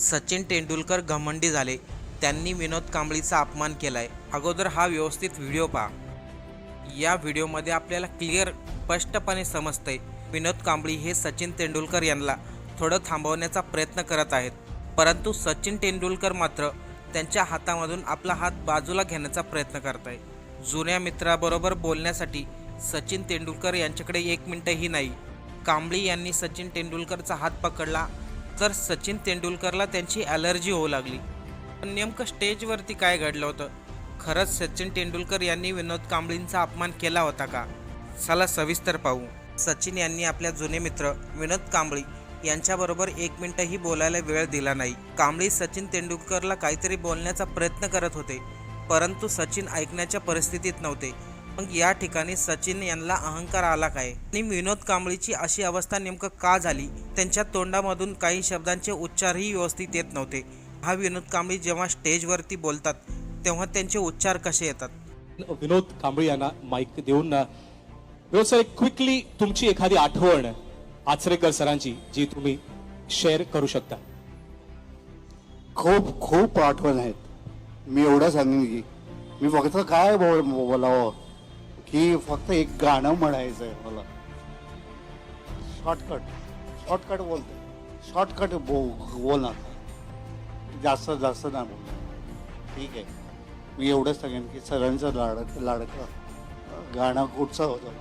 सचिन तेंडुलकर घमंडी झाले. त्यांनी विनोद कांबळीचा अपमान केलाय. अगोदर हा व्यवस्थित व्हिडिओ पहा. या व्हिडिओमध्ये आपल्याला क्लिअर स्पष्टपणे समजतंय. विनोद कांबळी हे सचिन तेंडुलकर यांना थोडं थांबवण्याचा प्रयत्न करत आहेत. परंतु सचिन तेंडुलकर मात्र त्यांच्या हातामधून आपला हात बाजूला घेण्याचा प्रयत्न करत आहे जुन्या मित्राबरोबर बोलण्यासाठी सचिन तेंडुलकर यांच्याकडे एक मिनटंही नाही. कांबळी यांनी सचिन तेंडुलकरचा हात पकडला तर सचिन तेंडुलकरला त्यांची ॲलर्जी होऊ लागली. पण नेमकं स्टेजवरती काय घडलं होतं? खरंच सचिन तेंडुलकर यांनी विनोद कांबळींचा अपमान केला होता का? चला सविस्तर पाहू. सचिन यांनी आपल्या जुने मित्र विनोद कांबळी यांच्याबरोबर एक मिनटंही बोलायला वेळ दिला नाही. कांबळी सचिन तेंडुलकरला काहीतरी बोलण्याचा प्रयत्न करत होते परंतु सचिन ऐकण्याच्या परिस्थितीत नव्हते. मग या ठिकाणी सचिन यांना अहंकार आला काय? आणि विनोद कांबळीची अशी अवस्था नेमकं का झाली? त्यांच्या तोंडामधून काही शब्दांचे उच्चारही व्यवस्थित येत नव्हते. हा विनोद कांबळी जेव्हा स्टेजवरती बोलतात तेव्हा त्यांचे उच्चार कसे येतात? विनोद कांबळी यांना माईक देऊन विनोद सर क्विकली तुमची एखादी आठवण आचरेकर सरांची जी तुम्ही शेअर करू शकता. खूप खूप आठवण आहेत. मी एवढं सांगेन की मी फक्त काय बोल बोलावं? की फक्त एक गाणं म्हणायचं आहे मला. शॉर्टकट शॉर्टकट बोलतो शॉर्टकट बो बोलणार जास्त जास्त नाही बोल ठीक आहे. मी एवढंच सांगेन की सरांचं लाडक लाडकं गाणं कुठचं होतं?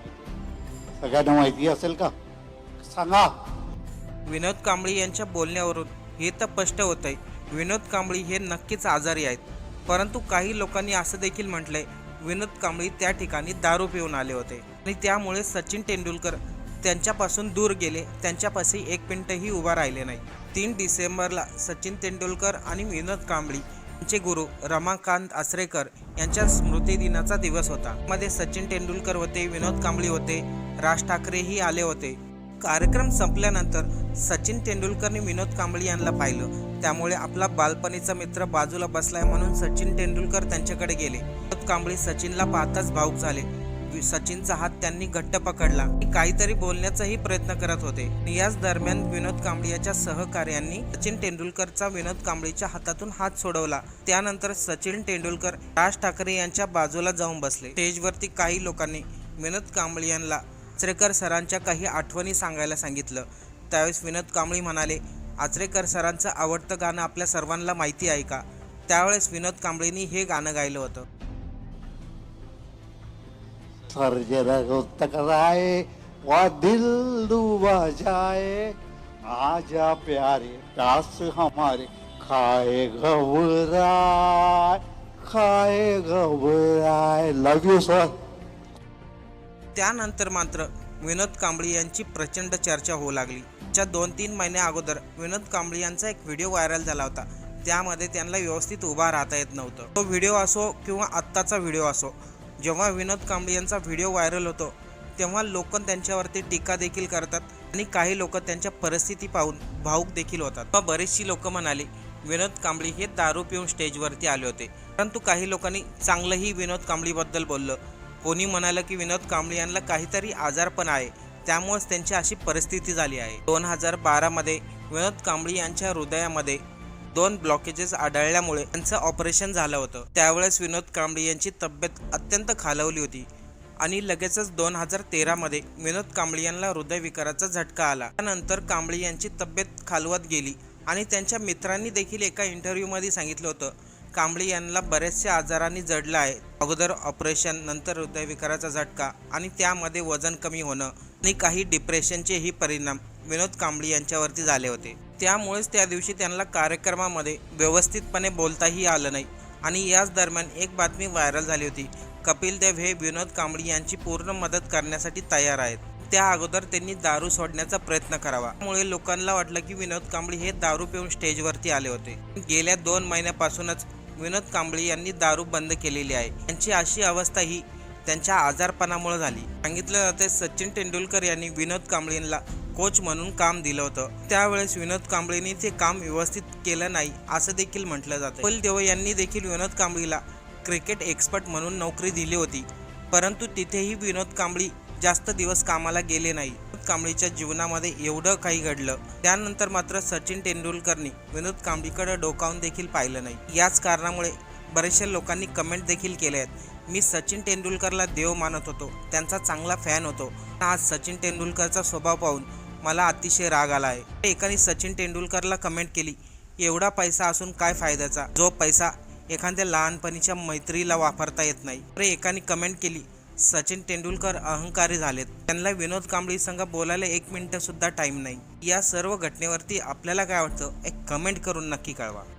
सगळ्यांना माहिती असेल का? सांगा. विनोद कांबळी यांच्या बोलण्यावरून हे तर स्पष्ट होत आहे विनोद कांबळी हे नक्कीच आजारी आहेत. परंतु काही लोकांनी असं देखील म्हटलंय विनोद कांबळी त्या ठिकाणी दारू पिऊन आले होते. आणि त्यामुळे सचिन तेंडुलकर त्यांच्यापासून दूर गेले. त्यांच्यापाशी एक मिनिटही उभा राहिले नाही. तीन डिसेंबरला सचिन तेंडुलकर आणि विनोद कांबळी यांचे गुरु रमाकांत आसरेकर यांच्या स्मृतिदिनाचा दिवस होता. मध्ये सचिन तेंडुलकर होते विनोद कांबळी होते राज ठाकरेही आले होते. कार्यक्रम संपल्यानंतर सचिन तेंडुलकरने विनोद कांबळी यांना पाहिलं. त्यामुळे आपला बालपणीचा मित्र बाजूला बसलाय म्हणून सचिन तेंडुलकर त्यांच्याकडे गेले. विनोद कांबळी सचिनला पाहताच भाऊक झाले. सचिनचा हात त्यांनी घट्ट पकडला. काहीतरी बोलण्याचाही प्रयत्न करत होते. याच दरम्यान विनोद कांबळी याच्या सहकार्यांनी सचिन तेंडुलकरचा विनोद कांबळीच्या हातातून हात सोडवला. त्यानंतर सचिन तेंडुलकर राज ठाकरे यांच्या बाजूला जाऊन बसले. स्टेजवरती काही लोकांनी विनोद कांबळी यांना आचरेकर सरांच्या काही आठवणी सांगायला सांगितलं. त्यावेळेस विनोद कांबळी म्हणाले आचरेकर सरांचं आवडतं गाणं आपल्या सर्वांना माहिती आहे का? त्यावेळेस विनोद कांबळींनी हे गाणं गायलं होतं. सर वा दिल डूबा आजा प्यारे दास हमारे खाए घबराय खाए घबराय लव यू सर त्यानंतर मात्र विनोद कांबळी यांची प्रचंड चर्चा होऊ लागली. च्या दोन तीन महिन्या अगोदर विनोद कांबळी यांचा एक व्हिडिओ व्हायरल झाला होता. त्यामध्ये त्यांना व्यवस्थित उभा राहता येत नव्हतं. तो व्हिडिओ असो किंवा आत्ताचा व्हिडिओ असो जेव्हा विनोद कांबळी यांचा व्हिडिओ व्हायरल होतो तेव्हा लोक त्यांच्यावरती टीका देखील करतात आणि काही लोक त्यांच्या परिस्थिती पाहून भाऊक देखील होतात. मग बरेचशी लोक म्हणाली विनोद कांबळी हे दारू पिऊन स्टेजवरती आले होते. परंतु काही लोकांनी चांगलंही विनोद कांबळीबद्दल बोललं. कोणी म्हणालं की विनोद कांबळे यांना काहीतरी आजारपण आहे. त्यामुळेच त्यांची अशी परिस्थिती झाली आहे. दोन हजार बारामध्ये विनोद कांबळे यांच्या हृदयामध्ये दोन ब्लॉकेजेस आढळल्यामुळे त्यांचं ऑपरेशन झालं होतं. त्यावेळेस विनोद कांबळे यांची तब्येत अत्यंत खालवली होती आणि लगेचच दोन हजार तेरामध्ये विनोद कांबळे यांना हृदयविकाराचा झटका आला. त्यानंतर कांबळे यांची तब्येत खालवत गेली आणि त्यांच्या मित्रांनी देखील एका इंटरव्ह्यूमध्ये सांगितलं होतं कांबळे यांना बऱ्याचशा आजारांनी जडलं आहे. अगोदर ऑपरेशन नंतर हृदयविकाराचा झटका आणि त्यामध्ये वजन कमी होणं आणि काही डिप्रेशनचेही परिणाम विनोद कांबळे यांच्यावरती झाले होते. त्यामुळेच त्या दिवशी त्यांना कार्यक्रमामध्ये व्यवस्थितपणे बोलताही आलं नाही आणि याच दरम्यान एक बातमी व्हायरल झाली होती. कपिल देव हे विनोद कांबळे यांची पूर्ण मदत करण्यासाठी तयार आहेत. त्या अगोदर त्यांनी दारू सोडण्याचा प्रयत्न करावा. त्यामुळे लोकांना वाटलं की विनोद कांबळी हे दारू पिऊन स्टेजवरती आले होते. गेल्या दोन महिन्यापासूनच विनोद कांबळे यांनी दारू बंद केलेली आहे. त्यांची अशी अवस्था ही त्यांच्या आजारपणामुळे झाली. सांगितलं जाते सचिन तेंडुलकर यांनी विनोद कांबळेला कोच म्हणून काम दिलं होतं. त्यावेळेस विनोद कांबळेंनी ते काम व्यवस्थित केलं नाही असं देखील म्हटलं जातं कपिल देव यांनी देखील विनोद कांबळीला क्रिकेट एक्सपर्ट म्हणून नोकरी दिली होती. परंतु तिथेही विनोद कांबळी जास्त दिवस कामाला गेले नाही. कांबळीच्या जीवनामध्ये एवढं काही घडलं. त्यानंतर मात्र सचिन तेंडुलकरनी विनोद कांबळीकडे डोकावून देखील पाहिलं नाही. याच कारणामुळे बरेचशा लोकांनी कमेंट देखील केले आहेत. मी सचिन तेंडुलकरला देव मानत होतो. त्यांचा चांगला फॅन होतो. आज सचिन तेंडुलकरचा स्वभाव पाहून मला अतिशय राग आला आहे. एकाने सचिन तेंडुलकरला कमेंट केली एवढा पैसा असून काय फायद्याचा? जो पैसा एखाद्या लहानपणीच्या मैत्रीला वापरता येत नाही. तर एकाने कमेंट केली सचिन तेंडुलकर अहंकारी झालेत. त्यांना विनोद कांबळी संघ बोलायला एक मिनिट सुद्धा टाइम नाही. या सर्व घटनेवरती आपल्याला काय वाटतं? एक कमेंट करून नक्की कळवा.